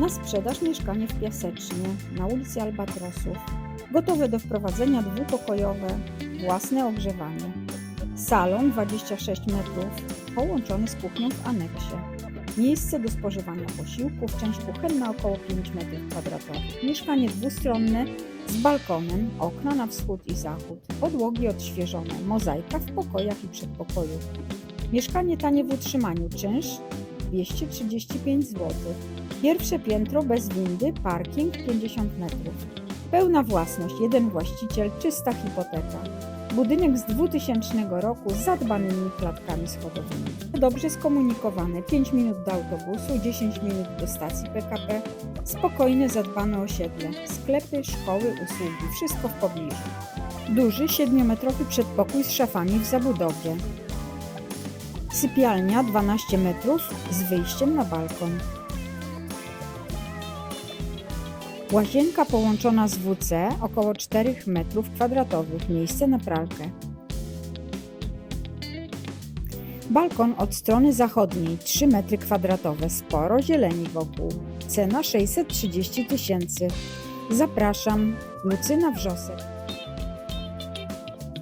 Na sprzedaż mieszkanie w Piasecznie na ulicy Albatrosów. Gotowe do wprowadzenia dwupokojowe, własne ogrzewanie. Salon 26 metrów, połączony z kuchnią w aneksie. Miejsce do spożywania posiłków, część kuchenna około 5 m2. Mieszkanie dwustronne z balkonem, okna na wschód i zachód, podłogi odświeżone, mozaika w pokojach i przedpokoju. Mieszkanie tanie w utrzymaniu, czynsz 235 zł. Pierwsze piętro bez windy, parking 50 metrów. Pełna własność, jeden właściciel, czysta hipoteka. Budynek z 2000 roku z zadbanymi klatkami schodowymi. Dobrze skomunikowany, 5 minut do autobusu, 10 minut do stacji PKP. Spokojne, zadbane osiedle, sklepy, szkoły, usługi, wszystko w pobliżu. Duży, 7-metrowy przedpokój z szafami w zabudowie. Sypialnia 12 metrów z wyjściem na balkon. Łazienka połączona z WC około 4 metrów kwadratowych, miejsce na pralkę. Balkon od strony zachodniej 3 metry kwadratowe, sporo zieleni wokół. Cena 630 tysięcy. Zapraszam, Lucyna Wrzosek.